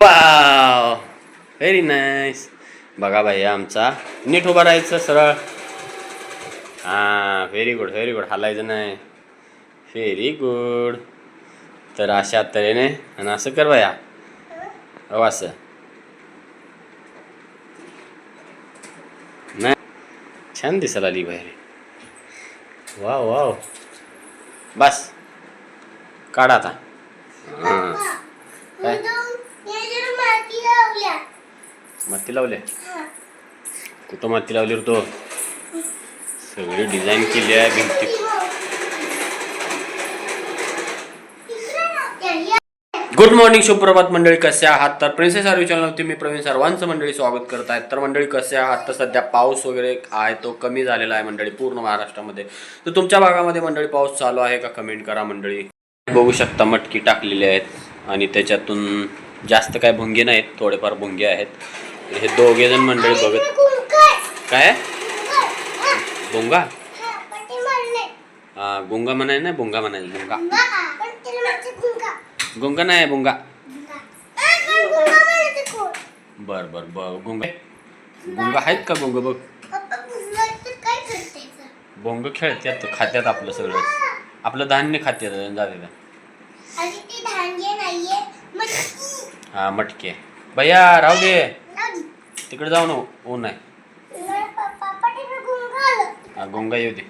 Wow very nice बघा भाई आमचा नीट उभा राहायचं सरळ. हां व्हेरी गुड व्हेरी गुड हालायचं नाही. व्हेरी गुड तर अशा तऱ्हेने आणि असं कर बाया. हो असं. नाही. छान दिसायला आली बाहेर वाव वाव बस. काढा आता. हां. काय? माती लावले कुठं माती लावली रे तो? सगळी डिझाईन केली आहे भिंती. गुड मॉर्निंग सुप्रभात मंडळी कसे आहात? तर प्रिन्सेस आर्वी चॅनलवरती मी प्रवीण सर्वांचं मंडळी स्वागत करत आहेत तर मंडळी कसे आहात? तर सध्या पाऊस वगैरे आहे तो कमी झालेला आहे मंडळी पूर्ण महाराष्ट्रामध्ये. तर तुमच्या भागामध्ये मंडळी पाऊस चालू आहे का? कमेंट करा मंडळी. बघू शकता मटकी टाकलेली आहेत आणि त्याच्यातून जास्त काय भुंगे नाहीत थोडेफार भुंगे आहेत. हे दोघे जण मंडळी बघत काय? भुंगा? हा गुंगा म्हणाय ना भुंगा म्हणायचं भुंगा गुंगा नाही भुंगा. बर बर बर गुंगा गुंगा आहेत का गुंग बघ? भोंग खेळतात खात्यात आपलं सगळं. आपलं धान्य खात्यात जाते हा मटके. भैया राहू दे. तिकडे जाऊ ना ऊन आहे. हा गोंगा येऊ दे.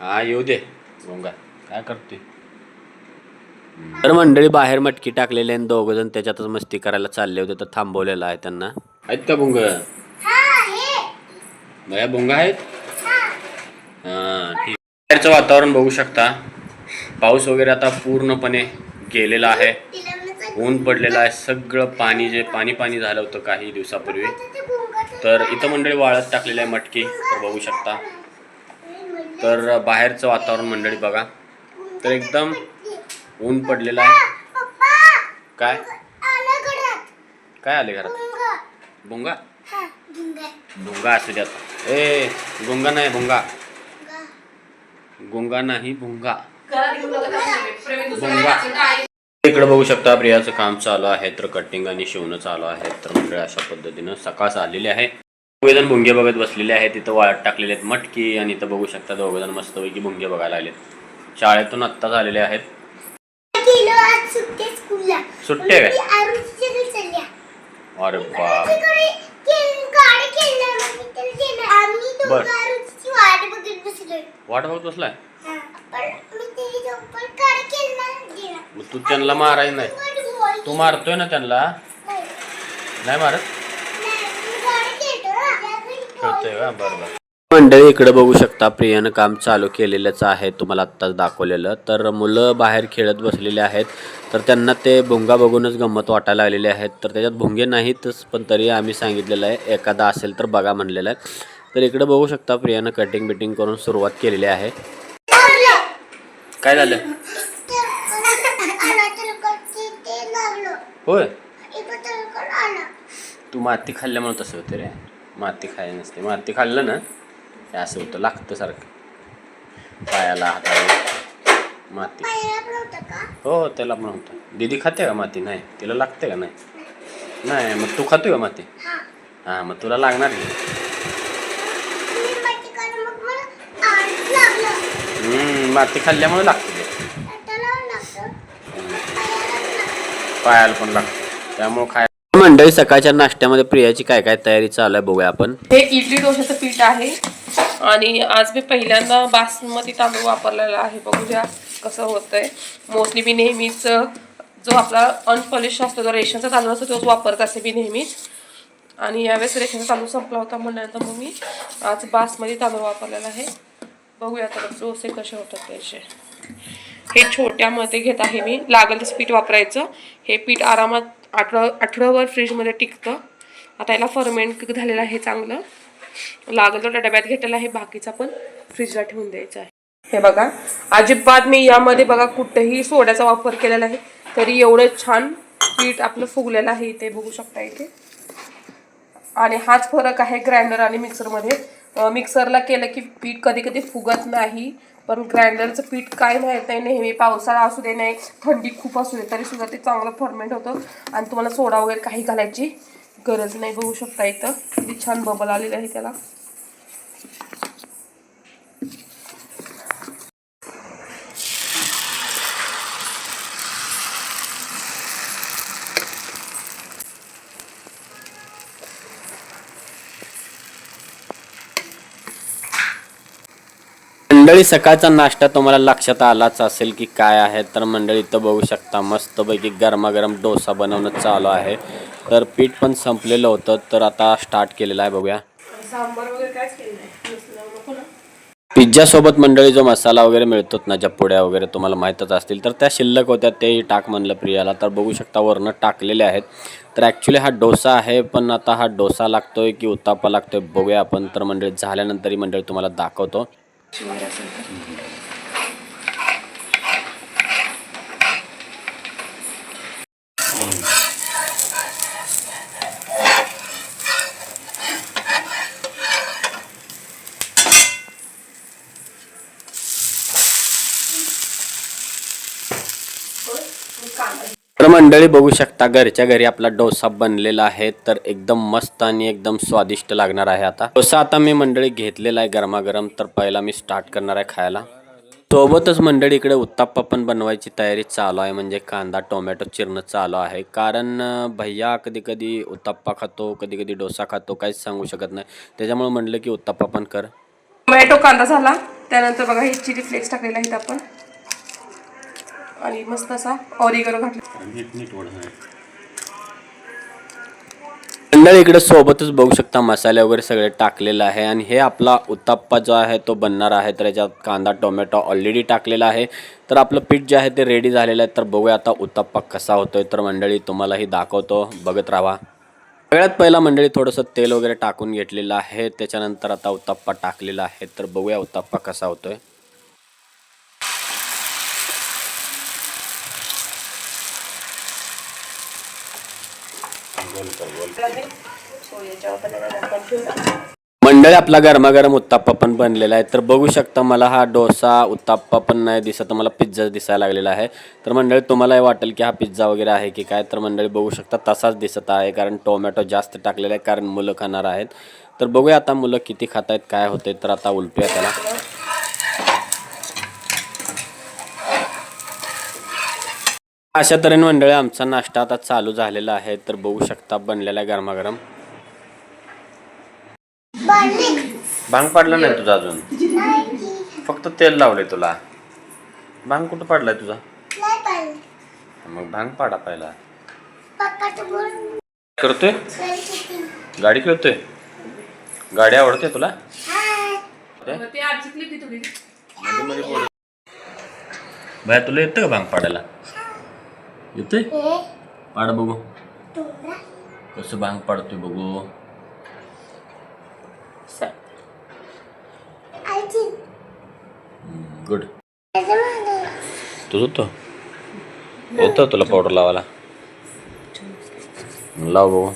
हा येऊ दे गोंगा. काय करतोय? तर मंडळी बाहेर मटकी टाकलेले आणि दोघ जण त्याच्यातच मस्ती करायला चालले होते तर थांबवलेलं आहे त्यांना. आहेत का भुंग भया भुंगा आहेत? हा ठीक. बाहेरचं वातावरण बघू शकता. पाऊस वगैरे आता पूर्णपणे गेलेला आहे. ऊन पडलेलं आहे सगळं पाणी जे पाणी पाणी झालं होतं काही दिवसापूर्वी. तर इथं मंडळी वाळत टाकलेलं आहे मटकी तर बघू शकता. तर बाहेरचं वातावरण मंडळी बघा. तर एकदम ऊन पडलेलं आहे. काय? काय आले घरात? भुंगा भुंगा असू द्या ए गुंगा नाही भुंगा गुंगा नाही भुंगा भुंगा इकडे बघू शकता प्रियाचं काम चालू आहे तर कटिंग आणि शिवणं चालू आहे. तर मंडळी अशा पद्धतीनं सकाळ आलेली आहे. दोघेजण भुंगे बघत बसलेले आहेत. तिथं वाळत टाकलेले आहेत मटकी आणि इथं बघू शकता दोघेजण मस्तपैकी भुंगे बघायला आलेत. शाळेतून आत्ताच आलेले आहेत. सुट्टे काय? अरे बाप. बर. वाट बघत बसलाय. तू त्यांना मारायचं नाही. तू मारतोय ना त्यांना? नाही मारत? मंडळी इकडे बघू शकता प्रियानं काम चालू केलेलंच आहे तुम्हाला आत्ताच दाखवलेलं. तर मुलं बाहेर खेळत बसलेले आहेत तर त्यांना ते भुंगा बघूनच गंमत वाटायला लागलेले आहेत तर त्याच्यात भुंगे नाहीतच पण तरी आम्ही सांगितलेलं आहे एखादा असेल तर बघा म्हणलेलं आहे. तर इकडे बघू शकता प्रियानं कटिंग बिटिंग करून सुरुवात केलेली आहे. काय झालं? होय. तू माती खाल्ल्यामुळे तसं होतं रे. माती खायला नसते. माती खाल्लं ना हे असं होतं लागतं सारखं. पायाला हाताला माती. हो त्याला पण होतं. दीदी खाते का माती? नाही. तिला लागते का नाही? नाही मग तू खातोय का माती? हां. मग तुला लागणार हम्म, माती खाल्ल्यामुळे लागते. ते पायाला पण लागतं त्यामुळे खाय मंडळी सकाळच्या नाश्त्यामध्ये प्रियाची काय काय तयारी चालू आहे बघूया आपण. हे इडली डोशाचं पीठ आहे. आणि आज मी पहिल्यांदा बासमती तांदूळ वापरलेला आहे. बघूया कसं होतंय. मोस्टली मी नेहमीच जो आपला अनपॉलिश असतो जो रेशनचा तांदूळ असतो तोच वापरत असते मी नेहमीच. आणि यावेळेस रेशनचा तांदूळ संपला होता म्हणल्यानंतर मग मी आज बासमती तांदूळ वापरलेला आहे. बघूया आता डोसे कसे होतात त्याचे. हे छोट्यामध्ये घेत आहे मी. लागेल तसं पीठ वापरायचं. हे पीठ आरामात आठवड आठवड्यावर फ्रीजमध्ये टिकतं. आता याला फर्मेंट झालेलं आहे चांगलं. लागेल तर डब्यात घेतलेला आहे. बाकीचा पण फ्रीजला ठेवून द्यायचा आहे. हे बघा. अजिबात मी यामध्ये बघा कुठेही सोड्याचा वापर केलेला आहे. तरी एवढं छान पीठ आपलं फुगलेलं आहे इथे. बघू शकता इथे. आणि हाच फरक आहे ग्राइंडर आणि मिक्सरमध्ये मिक्सरला केलं की पीठ कधी कधी फुगत नाही. पण ग्राइंडरचं पीठ काय माहीत नाही नेहमी पावसाळा असू दे नाही थंडी खूप असू दे तरी सुद्धा ते चांगलं फर्मेंट होतं. आणि तुम्हाला सोडा वगैरे काही घालायची गरज नाही बघू शकता इथं. किती छान बबल आलेलं आहे त्याला. मंडळी सकाळचा नाश्ता तुम्हाला लक्षात आलाच असेल की काय आहे तर मंडळी इथं बघू शकता मस्तपैकी गरमागरम डोसा बनवणं चालू आहे. तर पीठ पण संपलेलं होतं तर आता स्टार्ट केलेलं आहे बघूया. सांबार वगैरे कायच केलं नाही. नको ना. पिझ्झा सोबत मंडळी जो मसाला वगैरे मिळतोत ना ज्या पुड्या वगैरे तुम्हाला माहीतच असतील तर त्या शिल्लक होत्या तेही टाक म्हणलं प्रियाला. तर बघू शकता वरनं टाकलेले आहेत. तर ॲक्च्युली हा डोसा आहे पण आता हा डोसा लागतोय की उत्तापा लागतोय बघूया आपण. तर मंडळी झाल्यानंतरही मंडळी तुम्हाला दाखवतो. Mm-hmm. तर. मंडळी बघू शकता घरच्या घरी आपला डोसा बनलेला आहे. तर एकदम मस्त आणि एकदम स्वादिष्ट लागणार आहे आता. डोसा आता मी मंडळी घेतलेला आहे गरमागरम. तर पहिला मी स्टार्ट करणार आहे खायला. सोबतच मंडळी इकडे उत्ताप्पा पण बनवायची तयारी चालू आहे. म्हणजे कांदा टोमॅटो चिरणं चालू आहे. कारण भैया कधी कधी उत्ताप्पा खातो कधी कधी डोसा खातो काहीच सांगू शकत नाही. त्याच्यामुळे म्हणलं की उत्ताप्पा पण कर. टोमॅटो कांदा झाला. त्यानंतर बघा हे चिली फ्लेक्स टाकलेला आहेत आपण. आणि मस्त असा ऑरिगनो घातला. मंडळी इकडे सोबतच बघू शकता मसाले वगैरे सगळे टाकलेलं आहे. आणि हे आपला उत्ताप्पा जो आहे तो बनणार आहे. तर याच्यात कांदा टोमॅटो ऑलरेडी टाकलेला आहे. तर आपलं पीठ जे आहे ते रेडी झालेलं आहे. तर बघूया आता उत्ताप्पा कसा होतोय. तर मंडळी तुम्हालाही दाखवतो. बघत राहा. सगळ्यात पहिला मंडळी थोडंसं तेल वगैरे टाकून घेतलेलं आहे. त्याच्यानंतर आता उत्ताप्पा टाकलेला आहे. तर बघूया उत्ताप्पा कसा होतोय सो याच्यावर पण आपण ठेवू. मंडळी आपला गरमागरम उत्ताप्पा पण बनलेला आहे तर बघू शकता मला हा डोसा उत्ताप्पा पण नाही दिसत मला पिझ्झा दिसायला लागलेला आहे. तर मंडळी तुम्हालाही वाटेल की हा पिझ्झा वगैरे आहे की काय तर मंडळी बघू शकता तसाच दिसत आहे कारण टोमॅटो जास्त टाकलेला आहे कारण मुलं खाणार आहेत. तर बघूया आता मुलं किती खात आहेत काय होते तर आता उलटूया त्याला. अशा तऱ्हेने मंडळी आमचा नाश्ता आता चालू झालेला आहे तर बघू शकता बनलेला आहे गरमागरम. भांग पाडला नाही तुझा अजून? फक्त तेल लावले तुला. भांग कुठं पाडलाय तुझा? मग भांग पाडा पहिला. करतोय? गाडी खेळतोय? गाडी आवडते तुला? बाय तुला येतं का भांग पाडायला? येतोय? पाड बघू. कसं भांग पाडतोय बघू? गुड तुझं तो येतो तुला पावडर लावायला लाव बघू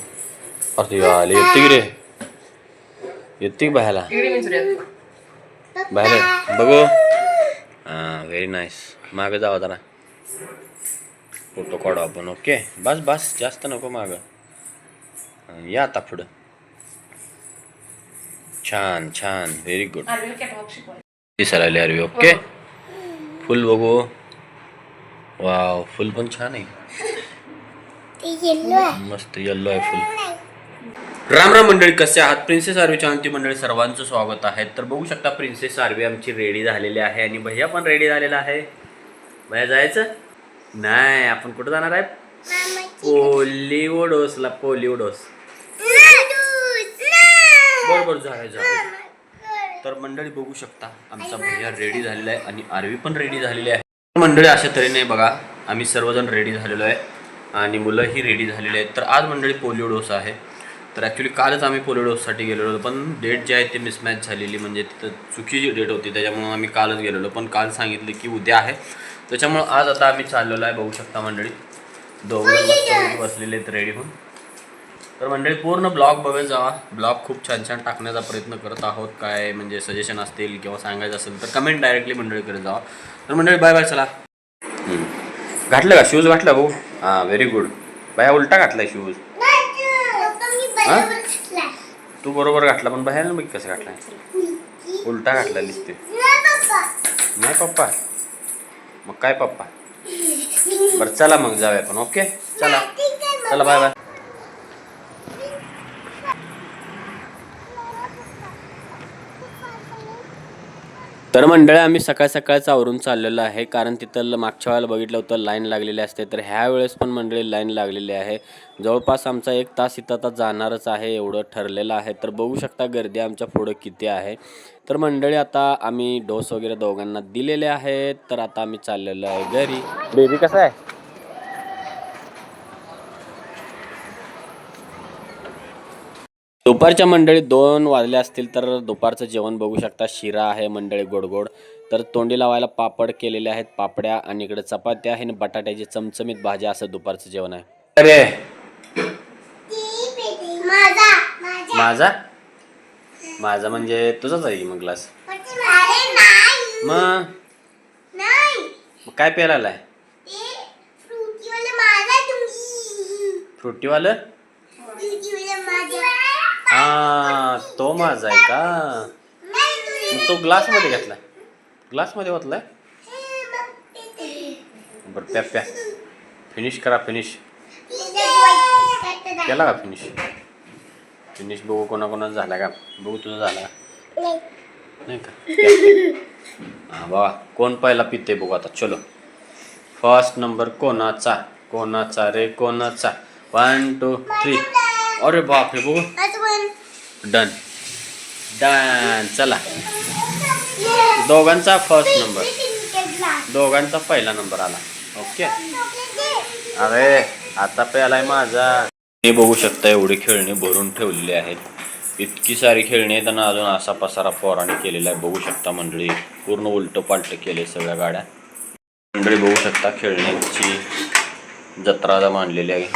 अरे आले येते की रे येते की बाहेला. बाहेर बघू हां व्हेरी नाईस मागं जावा जरा। फोटो काढू आपण ओके बस बस जास्त नको मागं या आता पुढं छान छान. Very good. दिसायला अरवी ओके फुल बघू वाव फुल पण छान आहे मस्त येल्लो आहे फुल राम राम मंडळी कसे आहात प्रिन्सेस आर्वीच्या अंती मंडळी सर्वांचं स्वागत आहे. तर बघू शकता प्रिन्सेस आर्वी आमची रेडी झालेली आहे आणि भैया पण रेडी झालेला आहे. भैया जायचं? नाही आपण कुठं जाणार आहे? पोलिओडोसला बरोबर झालं झालं तर मंडळी बघू शकता आमचा भैया रेडी झालेला आहे आणि आरवी पण रेडी झालेली आहे. मंडळी अशा तऱ्हेने बघा आम्ही सर्वजण रेडी झालेलो आहे आणि मुलंही रेडी झालेली आहेत. तर आज मंडळी पोलिओ डोस आहे. तर ॲक्च्युली कालच आम्ही पोलिओ डोससाठी गेलेलो होतो पण डेट जी आहे ती मिसमॅच झालेली म्हणजे तिथं चुकीची डेट होती त्याच्यामुळं आम्ही कालच गेलेलो. पण काल सांगितले की उद्या आहे. त्याच्यामुळं आज आता आम्ही चाललेलो आहे बघू शकता मंडळी. दोघं मस्त बसलेले आहेत रेडी होऊन. तर मंडळी पूर्ण ब्लॉग बघत जावा. ब्लॉग खूप छान छान टाकण्याचा प्रयत्न करत आहोत. काय म्हणजे सजेशन असतील किंवा सांगायचं असेल तर कमेंट डायरेक्टली मंडळी करत जावा. तर मंडळी बाय बाय चला. हम्म. घातलं का? शूज घातला भाऊ हां व्हेरी गुड बाया उलटा घातलाय शूज तू बरोबर घातला पण बाहेर बघ कसं घातलाय? उलटा घातला दिसते नाही पप्पा. मग काय पप्पा? बरं चला मग जाऊया आपण ओके चला. चला बाय बाय तर मंडळी आम्ही सकाळ सकाळच आवरून चाललेलो आहे. कारण तिथं मागच्या वेळेला बघितलं होतं लाईन लागलेली असते. तर ह्या वेळेस पण मंडळी लाईन लागलेली आहे. जवळपास आमचा एक तास इथं आता जाणारच आहे एवढं ठरलेलं आहे. तर बघू शकता गर्दी आमच्या पुढं किती आहे. तर मंडळी आता आम्ही डोस वगैरे दोघांना दिलेले आहेत. तर आता आम्ही चाललेलो आहे घरी. बेबी कसं आहे? दुपारच्या मंडळी दोन वाजले असतील तर दुपारचं जेवण बघू शकता. शिरा आहे मंडळी गोड गोड तर तोंडी लावायला पापड केलेले आहेत पापड्या आणि इकडे चपात्या आहे आणि बटाट्याची चमचमीत भाज्या असं दुपारचं जेवण आहे. अरे. माझा माझा. म्हणजे तुझाच आहे की मग ग्लास मग? मग काय प्यायला आलाय? फ्रुटीवालं. माझा आहे का? मग तो ग्लासमध्ये घेतलाय. ग्लासमध्ये ओतलाय? बरं प्या प्या. फिनिश करा फिनिश केला का फिनिश फिनिश बघू कोणाकोणाचा झाला का? बघू तुझा झाला का? नाही का. हा बाबा कोण पहिला पिते बघू आता. चलो. फर्स्ट नंबर कोणाचा? कोणाचा रे कोणाचा? वन टू थ्री अरे बापरे बघू. डन डन चला. दोघांचा फर्स्ट नंबर दोघांचा पहिला नंबर आला. ओके अरे आता पहिलाय माझा. हे बघू शकता एवढी खेळणी भरून ठेवलेली आहेत. इतकी सारी खेळणी आहेत आणि अजून असा पसारा पोराने केलेला आहे. बघू शकता मंडळी पूर्ण उलट पालट केले सगळ्या गाड्या. मंडळी बघू शकता खेळण्याची जत्रा मांडलेली आहे.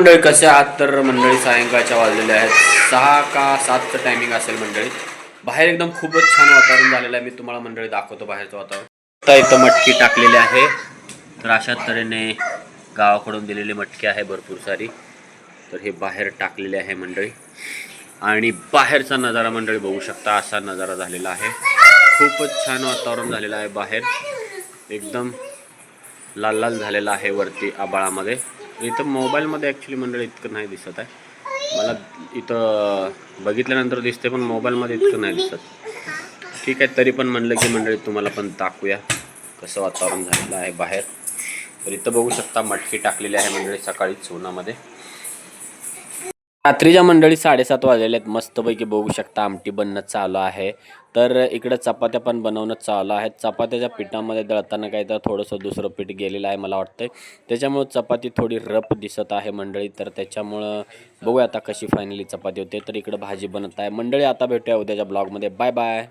मंडळी कसे आहात तर मंडळी सायंकाळच्या वाजलेल्या आहेत. सहा का सातचं टायमिंग असेल मंडळी. बाहेर एकदम खूपच छान वातावरण झालेलं आहे. मी तुम्हाला मंडळी दाखवतो बाहेरचं वातावरण. आता इथं मटकी टाकलेली आहे. तर अशा तऱ्हेने गावाकडून दिलेली मटकी आहे भरपूर सारी. तर हे बाहेर टाकलेले आहे मंडळी. आणि बाहेरचा नजारा मंडळी बघू शकता असा नजारा झालेला आहे. खूपच छान वातावरण झालेलं आहे बाहेर. एकदम लाल लाल झालेला आहे वरती आबाळामध्ये इथं मोबाईलमध्ये ॲक्च्युली मंडळी इतकं नाही दिसत आहे. मला इथं बघितल्यानंतर दिसते पण मोबाईलमध्ये इतकं नाही दिसत. ठीक आहे तरी पण म्हणलं की मंडळी तुम्हाला पण दाखवूया कसं वातावरण झालेलं आहे बाहेर. तर इथं बघू शकता मटकी टाकलेली आहे मंडळी सकाळीच उन्हामध्ये रात्रीच्या मंडळी साडेसात वाजलेले आहेत. मस्तपैकी बघू शकता आमटी बनणं चालू आहे. तर इकडं चपात्या पण बनवणं चालू आहे चपात्याच्या पिठामध्ये दळताना काही तर थोडंसं दुसरं पीठ गेलेलं आहे मला वाटतं त्याच्यामुळं चपाती थोडी रफ दिसत आहे मंडळी. तर त्याच्यामुळं बघूया आता कशी फायनली चपाती होते. तर इकडं भाजी बनत आहे. मंडळी आता भेटूया उद्याच्या ब्लॉगमध्ये बाय बाय